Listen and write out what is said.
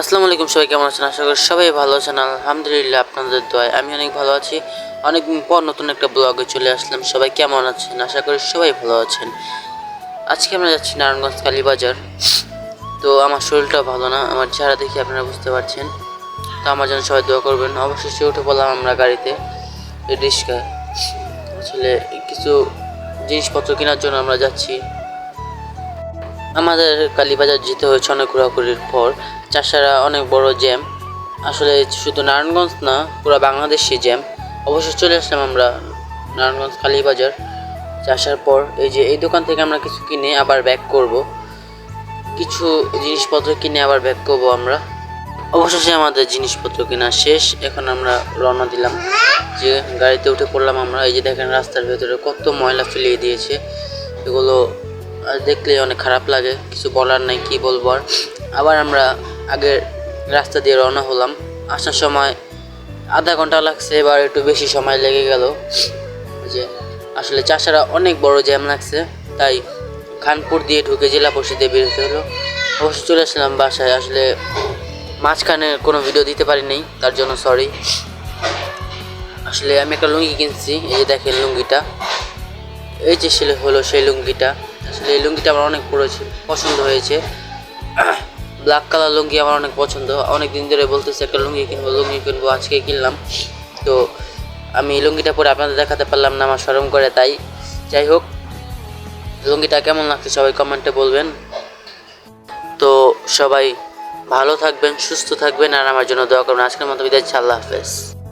আসসালামু আলাইকুম, সবাই কেমন আছেন? আশা করি সবাই ভালো আছেন। আলহামদুলিল্লাহ, আপনাদের দোয়ায় আমি অনেক ভালো আছি। অনেকদিন পর নতুন একটা ব্লগে চলে আসলাম। সবাই কেমন আছেন? আশা করি সবাই ভালো আছেন। আজকে আমরা যাচ্ছি নারায়ণগঞ্জ কালীবাজার তো আমার শরীরটা ভালো না, আমার চেহারা দেখে আপনারা বুঝতে পারছেন। তো আমার জন্য সবাই দোয়া করবেন। অবশেষে উঠে পড়লাম আমরা গাড়িতে, এই রিক্সায়। আসলে কিছু জিনিসপত্র কেনার জন্য আমরা যাচ্ছি। আমাদের কালীবাজার যেতে হয়েছে অনেক ঘোরাঘুরির পর। চাষারা অনেক বড় জ্যাম। আসলে শুধু নারায়ণগঞ্জ না, পুরো বাংলাদেশি জ্যাম। অবশ্য চলে আসলাম আমরা নারায়ণগঞ্জ কালীবাজার। আসার পর এই যে এই দোকান থেকে আমরা কিছু কিনে আবার ব্যাক করব। কিছু জিনিসপত্র কিনে আবার ব্যাক করব আমরা। অবশেষে আমাদের জিনিসপত্র কেনা শেষ। এখন আমরা রওনা দিলাম যে গাড়িতে উঠে পড়লাম আমরা। এই যে দেখেন রাস্তার ভেতরে কত ময়লা ফেলিয়ে দিয়েছে। এগুলো দেখলে অনেক খারাপ লাগে, কিছু বলার নাই, কি বলব আর। আবার আমরা আগের রাস্তা দিয়ে রওনা হলাম, আসার সময় আধা ঘণ্টা লাগছে, এবার একটু বেশি সময় লেগে গেল। যে, আসলে চাষারা অনেক বড় জ্যাম লাগছে, তাই খানপুর দিয়ে ঢুকে জেলা পরিষদে বেরোতে হলো। অবশ্য চলে আসলাম বাসায়, আসলে মাঝখানে কোনো ভিডিও দিতে পারি নাই, তার জন্য সরি আসলে আমি একটা লুঙ্গি কিনছি, এই যে দেখেন লুঙ্গিটা। এই যে ছেলে, হলো সেই লুঙ্গিটা। আসলে এই লুঙ্গিটা আমার অনেক পছন্দ হয়েছে। ব্ল্যাক কালার লুঙ্গি আমার অনেক পছন্দ। অনেক দিন ধরে বলতেছে একটা লুঙ্গি কিনবো লুঙ্গি কিনবো, আজকে কিনলাম। তো আমি এই লুঙ্গিটা পরে আপনাদের দেখাতে পারলাম না, আমার সরম করে তাই। যাই হোক, লুঙ্গিটা কেমন লাগছে সবাই কমেন্টে বলবেন। তো সবাই ভালো থাকবেন, সুস্থ থাকবেন, আর আমার জন্য দোয়া করবেন। আজকের মতো বিদায় আল্লাহ হাফেজ।